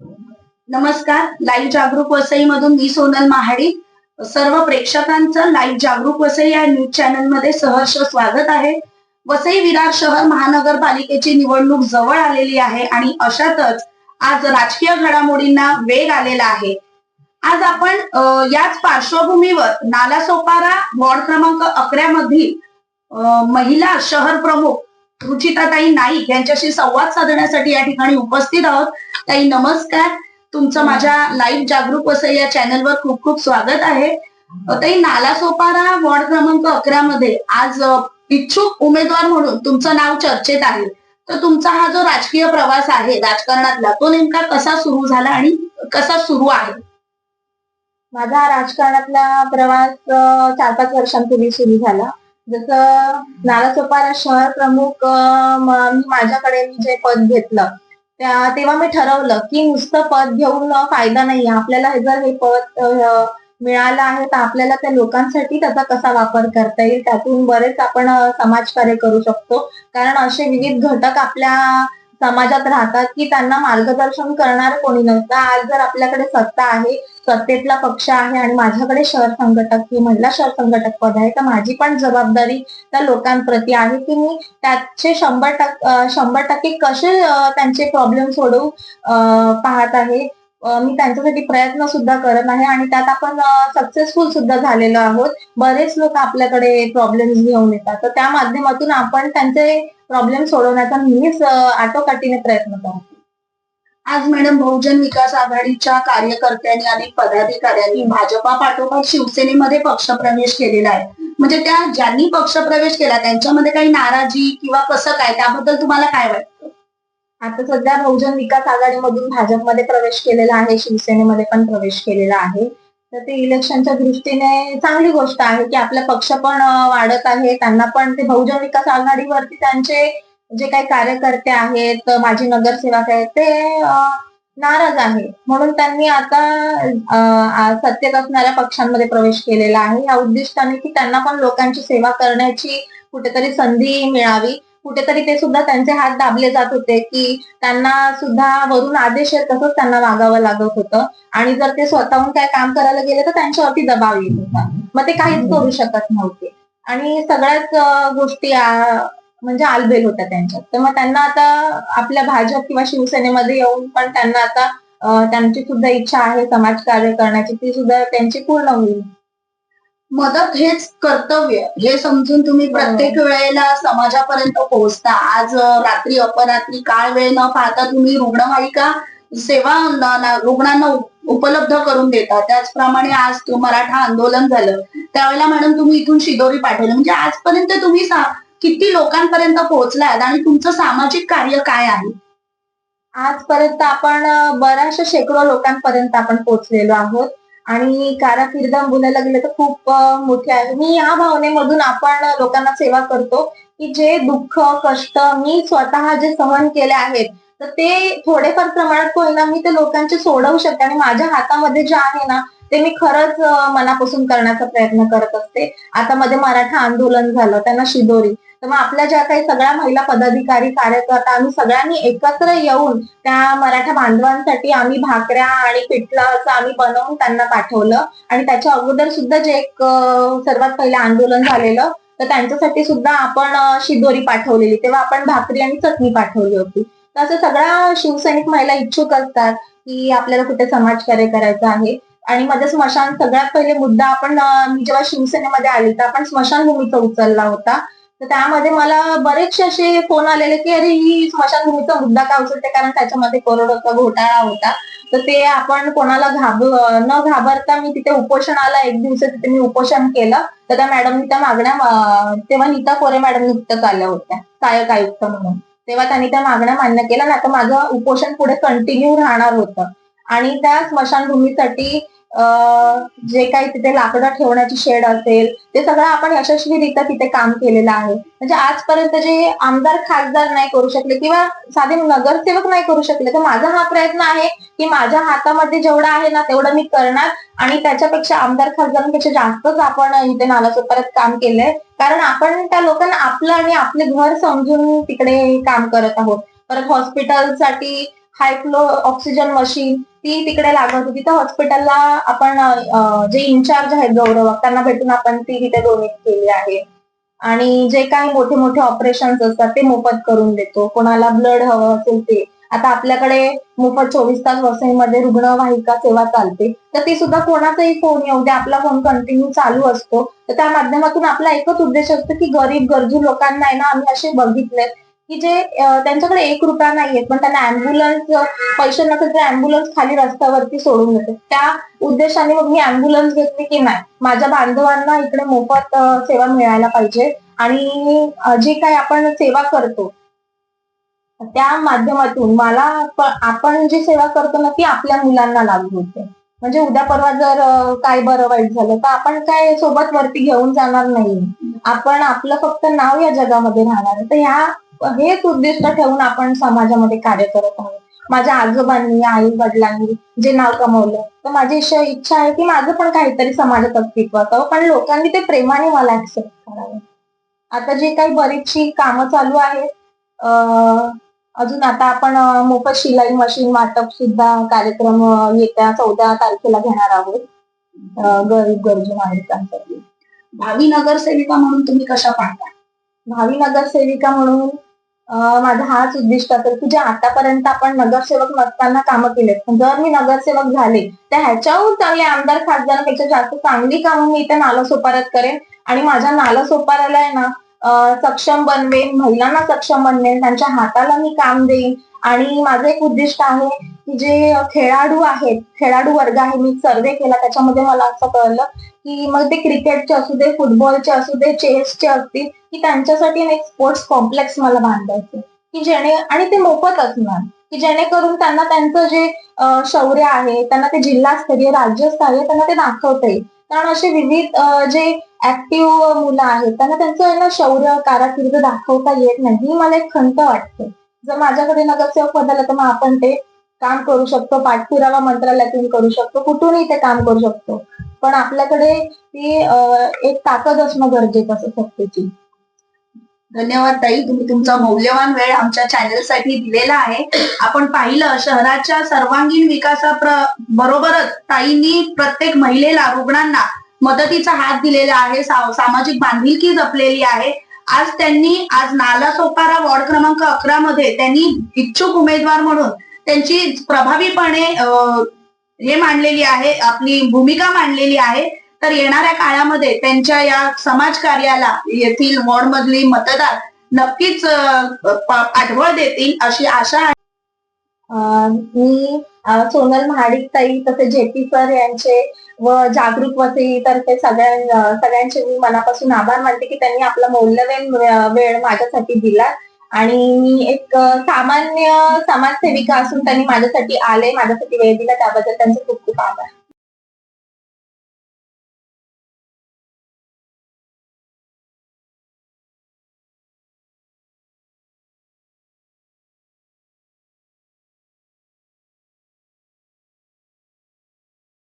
नमस्कार लाईव्ह जागरूक वसई मधून मी सोनल महाडी. सर्व प्रेक्षकांचं लाईव्ह जागरूक वसई या न्यूज चॅनलमध्ये सहर्ष स्वागत आहे. वसई विरार शहर महानगरपालिकेची निवडणूक जवळ आलेली आहे आणि अशातच आज राजकीय घडामोडींना वेग आलेला आहे. आज आपण याच पार्श्वभूमीवर नालासोपारा वॉर्ड क्रमांक अकरा मधील महिला शहर प्रमुख रुचिताताई नाईक यांच्याशी संवाद साधण्यासाठी या ठिकाणी उपस्थित आहोत. ताई नमस्कार. तुमचं माझ्या लाईव्ह जागरूक वसई या चॅनलवर खूप खूप स्वागत आहे. ताई नालासोपारा वॉर्ड क्रमांक अकरा मध्ये आज इच्छुक उमेदवार म्हणून तुमचं नाव चर्चेत आहे. तर तुमचा हा जो राजकीय प्रवास आहे राजकारणातला तो नेमका कसा सुरू झाला आणि कसा सुरू आहे? माझा राजकारणातला प्रवास चार पाच वर्षांपूर्वी सुरू झाला. जसं नालासोपारा शहर प्रमुख मी माझ्याकडे मी जे पद घेतलं त्या- तेव्हा मी ठरवलं की नुसतं पद घेऊन फायदा नाही. आपल्याला हे जर हे पद मिळालं आहे तर आपल्याला त्या लोकांसाठी त्याचा कसा वापर करता येईल? त्यातून बरेच आपण समाजकार्य करू शकतो. कारण असे विविध घटक आपल्या समाजात राहतात की त्यांना मार्गदर्शन करणार कोणी नसतं. आज जर आपल्याकडे सत्ता आहे सत्तेतला पक्ष आहे आणि माझ्याकडे शहर संघटक ही महिला शहर संघटक पद आहे तर माझी पण जबाबदारी त्या लोकांप्रती आहे की मी त्याचे शंभर टक्के शंभर टक्के कसे त्यांचे प्रॉब्लेम सोडवू पाहत आहे. मी त्यांच्यासाठी प्रयत्न सुद्धा करत आहे आणि त्यात आपण सक्सेसफुल सुद्धा झालेलो आहोत. बरेच लोक आपल्याकडे प्रॉब्लेम्स घेऊन येतात. तर त्या माध्यमातून आपण त्यांचे प्रॉब्लेम सोडवण्याचा नेहमीच आटोकाटीने प्रयत्न करतो. आज मॅडम बहुजन विकास आघाडीच्या कार्यकर्त्यांनी आणि पदाधिकाऱ्यांनी भाजपा पाठोपाठ शिवसेनेमध्ये पक्षप्रवेश केलेला आहे. म्हणजे त्या ज्यांनी पक्षप्रवेश केला त्यांच्यामध्ये काही नाराजी किंवा कसं काय त्याबद्दल तुम्हाला काय वाटतं? आता सध्या बहुजन विकास आघाडीमधून भाजपमध्ये प्रवेश केलेला आहे शिवसेनेमध्ये पण प्रवेश केलेला आहे. तर ते इलेक्शनच्या दृष्टीने चांगली गोष्ट आहे की आपला पक्ष पण वाढत आहे. त्यांना पण ते बहुजन विकास आघाडीवरती त्यांचे जे काही कार्यकर्ते आहेत माजी नगरसेवक आहेत ते नाराज आहे. म्हणून त्यांनी आता सत्तेत असणाऱ्या पक्षांमध्ये प्रवेश केलेला आहे. या उद्दिष्टाने की त्यांना पण लोकांची सेवा करण्याची कुठेतरी संधी मिळावी. कुठेतरी ते सुद्धा त्यांचे हात दाबले जात होते की त्यांना सुद्धा वरून आदेश येत तसंच त्यांना मागावं लागत होतं. आणि जर ते स्वतःहून काय काम करायला गेले तर त्यांच्यावरती दबाव येत होता. मग ते काहीच करू शकत नव्हते. आणि सगळ्याच गोष्टी म्हणजे आलबेल होत्या त्यांच्यात. तर मग त्यांना आता आपल्या भाजप किंवा शिवसेनेमध्ये येऊन पण त्यांना आता त्यांची सुद्धा इच्छा आहे समाजकार्य करण्याची. ती सुद्धा त्यांची पूर्ण होईल. मदत हेच कर्तव्य. हे समजून तुम्ही प्रत्येक वेळेला समाजापर्यंत पोहोचता. आज रात्री अपरात्री काळ वेळ न पाहता तुम्ही रुग्णवाहिका सेवा रुग्णांना उप- उपलब्ध करून देता. त्याचप्रमाणे आज तो मराठा आंदोलन झालं. त्यावेळेला मॅडम तुम्ही इथून शिदोरी पाठवलं. म्हणजे आजपर्यंत तुम्ही सा- किती लोकांपर्यंत पोहोचलात आणि तुमचं सामाजिक कार्य काय आहे? आजपर्यंत आपण बऱ्याचशा शेकडो लोकांपर्यंत आपण पोहोचलेलो आहोत. आणि कारकिर्द बोलायला गेलं तर खूप मोठे मोठी आहे. मी या भावनेमधून आपण लोकांना सेवा करतो की जे दुःख कष्ट मी स्वतः जे सहन केले आहेत तर ते थोडेफार प्रमाणात होईना मी ते लोकांचे सोडवू शकते. आणि माझ्या हातामध्ये जे आहे ना ते मी खरंच मनापासून करण्याचा प्रयत्न करत असते. आता मध्ये मराठा आंदोलन झालं त्यांना शिदोरी. तर मग आपल्या ज्या काही सगळ्या महिला पदाधिकारी कार्यकर्ता आम्ही सगळ्यांनी एकत्र येऊन त्या मराठा बांधवांसाठी आम्ही भाकऱ्या आणि पिठलं असं आम्ही बनवून त्यांना पाठवलं. आणि त्याच्या अगोदर सुद्धा जे एक सर्वात पहिलं आंदोलन झालेलं तर त्यांच्यासाठी सुद्धा आपण शिदोरी पाठवलेली. तेव्हा आपण भाकरी आणि चटणी पाठवली होती. तर असं सगळ्या शिवसैनिक महिला इच्छुक असतात की आपल्याला कुठे समाजकार्य करायचं आहे. आणि माझं स्मशान सगळ्यात पहिले मुद्दा आपण मी जेव्हा शिवसेनेमध्ये आली तर आपण स्मशानभूमीचा उचलला होता. तर त्यामध्ये मला बरेचसे असे फोन आलेले की अरे ही स्मशानभूमीचा मुद्दा का उचलते? कारण त्याच्यामध्ये करोडोचा घोटाळा होता. तर ते आपण कोणाला घाब न घाबरता मी तिथे उपोषणाला एक दिवस तिथे मी उपोषण केलं. तर त्या मॅडमनी त्या मागण्या तेव्हा नीता कोरे मॅडम नुकतंच आल्या होत्या. सहाय्यक आयुक्त म्हणून. तेव्हा त्यांनी त्या मागण्या मान्य केल्या. ना तर माझं उपोषण पुढे कंटिन्यू राहणार होतं. आणि त्या स्मशानभूमीसाठी जे काही तिथे लाकडं ठेवण्याची शेड असेल ते सगळं आपण यशस्वीरित्या तिथे काम केलेलं आहे. म्हणजे आजपर्यंत जे आमदार खासदार नाही करू शकले किंवा साधे नगरसेवक नाही करू शकले तर माझा हा प्रयत्न आहे की माझ्या हातामध्ये जेवढं आहे ना तेवढं मी करणार आणि त्याच्यापेक्षा आमदार खासदारांपेक्षा जास्तच आपण इथे नालासोपाऱ्यात काम केलंय. कारण आपण त्या लोकांना आपलं आणि आपले घर समजून तिकडे काम करत आहोत. परत हॉस्पिटलसाठी हाय फ्लो ऑक्सिजन मशीन ती तिकडे लागत होती. तर हॉस्पिटलला आपण जे इन्चार्ज आहेत गौरव त्यांना भेटून आपण ती तिथे डोनेट केली आहे. आणि जे काही मोठे मोठे ऑपरेशन्स असतात ते मोफत करून देतो. कोणाला ब्लड हवं असेल ते. आता आपल्याकडे मोफत चोवीस तास वसईमध्ये रुग्णवाहिका सेवा चालते. तर ती सुद्धा कोणाचाही फोन येऊ दे आपला फोन कंटिन्यू चालू असतो. तर त्या माध्यमातून आपला एकच उद्देश असतो की गरीब गरजू लोकांना आहे ना आम्ही असे बघितले की जे त्यांच्याकडे एक रुपया नाहीये पण त्यांना अँब्युलन्स पैसे नसेल तर अँब्युलन्स खाली रस्त्यावरती सोडून देते त्या उद्देशाने मग मी अँब्युलन्स घेतली की नाही? माझ्या बांधवांना इकडे मोफत सेवा मिळायला पाहिजे आणि जी जे काही आपण सेवा करतो त्या माध्यमातून मला आपण जी सेवा करतो ना ती आपल्या मुलांना लागू होते. म्हणजे उद्या परवा जर काय बरं वाईट झालं तर आपण काय सोबत वरती घेऊन जाणार नाही. आपण आपलं फक्त नाव या जगामध्ये राहणार तर ह्या हेच उद्दिष्ट ठेवून आपण समाजामध्ये कार्य करत आहोत. माझ्या आजोबांनी आई वडिलांनी जे नाव कमवलं तर माझी इच्छा इच्छा आहे की माझं पण काहीतरी समाजात अस्तित्व असावं पण लोकांनी ते प्रेमाने मला ऍक्सेप्ट करावं. आता जे काही बरीचशी कामं चालू आहेत अजून आता आपण मोफत शिलाई मशीन वाटप सुद्धा कार्यक्रम येत्या चौदा तारखेला घेणार आहोत. गरीब गरजू नागरिकांसाठी. भावी नगरसेविका म्हणून तुम्ही कशा पाहता? भावी नगरसेविका म्हणून माझा हाच उद्दिष्ट असेल की जे आतापर्यंत आपण नगरसेवक नसताना कामं केलेत. जर मी नगरसेवक झाले तर ह्याच्याहून चांगले आमदार खासदारांपेक्षा जास्त चांगली कामं मी इथे नाला सोपाऱ्यात करेन. आणि माझ्या नाला सोपाऱ्याला आहे ना सक्षम बनवेन महिलांना सक्षम बनवेन त्यांच्या हाताला मी काम देईन. आणि माझं एक उद्दिष्ट आहे की जे खेळाडू आहेत खेळाडू वर्ग आहे मी सर्वे केला त्याच्यामध्ये मला असं कळलं की मग ते क्रिकेटचे असू दे फुटबॉलचे असू दे चेसचे असतील की त्यांच्यासाठी एक स्पोर्ट्स कॉम्प्लेक्स मला बांधायचे की जेणे आणि ते मोफत असणार. की जेणेकरून त्यांना त्यांचं जे शौर्य आहे त्यांना ते जिल्हास्तरीय राज्यस्तरीय त्यांना ते दाखवता येईल. कारण असे विविध जे ऍक्टिव्ह मुलं आहेत त्यांना त्यांचं ना शौर्य काराकीर्द दाखवता येत नाही. ही मला एक खंत वाटते. जर माझ्याकडे नगरसेवक बदलला तर मग आपण ते काम करू शकतो पाठपुरावा मंत्रालयातून करू शकतो कुठूनही ते काम करू शकतो. पण आपल्याकडे ती एक ताकद असणं गरजेचं असं सत्तेची धन्यवाद ताई तुम्ही तुमचा मौल्यवान वेळ आमच्या चॅनलसाठी दिलेला आहे. आपण पाहिलं शहराच्या सर्वांगीण विकासा बरोबरच ताईंनी प्रत्येक महिलेला रुग्णांना मदतीचा हात दिलेला आहे सा- सामाजिक बांधिलकी जपलेली आहे. आज त्यांनी आज नाला सोपारा वॉर्ड क्रमांक अकरा मध्ये त्यांनी इच्छुक उमेदवार म्हणून त्यांची प्रभावीपणे हे मांडलेली आहे आपली भूमिका मांडलेली आहे. तर येणाऱ्या काळामध्ये त्यांच्या या समाज कार्याला येथील वॉर्ड मधली मतदार नक्कीच अं, देतील अशी आशा आहे. मी सोनल महाडिक ताई तसे जेपी सर यांचे व जागरूक वसई तर्फे सगळ्यां सगळ्यांचे मी मनापासून आभार मानते की त्यांनी आपला मौल्यवान वेळ माझ्यासाठी दिला आणि मी एक सामान्य समाजसेविका असून त्यांनी माझ्यासाठी आले माझ्यासाठी वेळ दिला त्याबद्दल त्यांचे खूप खूप आभार.